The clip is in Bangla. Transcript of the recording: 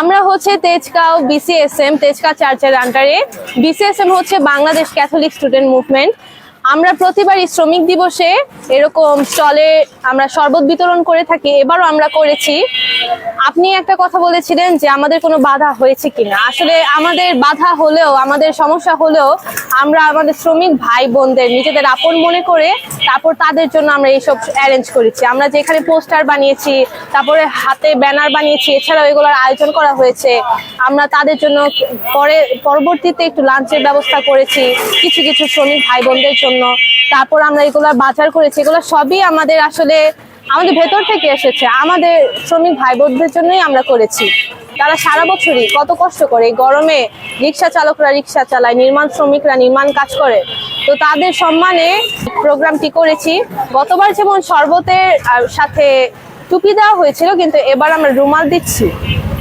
আমরা হচ্ছে তেজগাঁও বিসিএসএম তেজগাঁও চার্চের আন্ডারে বিসিএসএম হচ্ছে বাংলাদেশ ক্যাথলিক স্টুডেন্ট মুভমেন্ট আমরা প্রতিবারই শ্রমিক দিবসে এরকম স্টলে আমরা শরবত বিতরণ করে থাকি, এবারও আমরা করেছি। আপনি একটা কথা বলেছিলেন যে আমাদের কোনো বাধা হয়েছে কিনা। আসলে আমাদের বাধা হলেও, আমাদের সমস্যা হলেও আমরা আমাদের শ্রমিক ভাই বোনদের নিজেদের আপন মনে করে তারপর তাদের জন্য আমরা এইসব অ্যারেঞ্জ করেছি। আমরা যেখানে পোস্টার বানিয়েছি, তারপরে হাতে ব্যানার বানিয়েছি, এছাড়াও এগুলোর আয়োজন করা হয়েছে। আমরা তাদের জন্য পরে, পরবর্তীতে একটু লাঞ্চের ব্যবস্থা করেছি। কিছু কিছু শ্রমিক ভাই বোনদের জন্য তারপর আমরা এগুলো বাজার করেছি, এগুলো সবই আমাদের আসলে আমাদের ভেতর থেকে এসেছে। আমাদের শ্রমিক ভাই বোনদের জন্যই আমরা করেছি। তারা সারা বছরই কত কষ্ট করে গরমে রিক্সা চালকরা রিক্সা চালায়, নির্মাণ শ্রমিকরা নির্মাণ কাজ করে। তো তাদের সম্মানে প্রোগ্রামটি করেছি। গতবার যেমন শরবতের সাথে টুপি দেওয়া হয়েছিল, কিন্তু এবার আমরা রুমাল দিচ্ছি।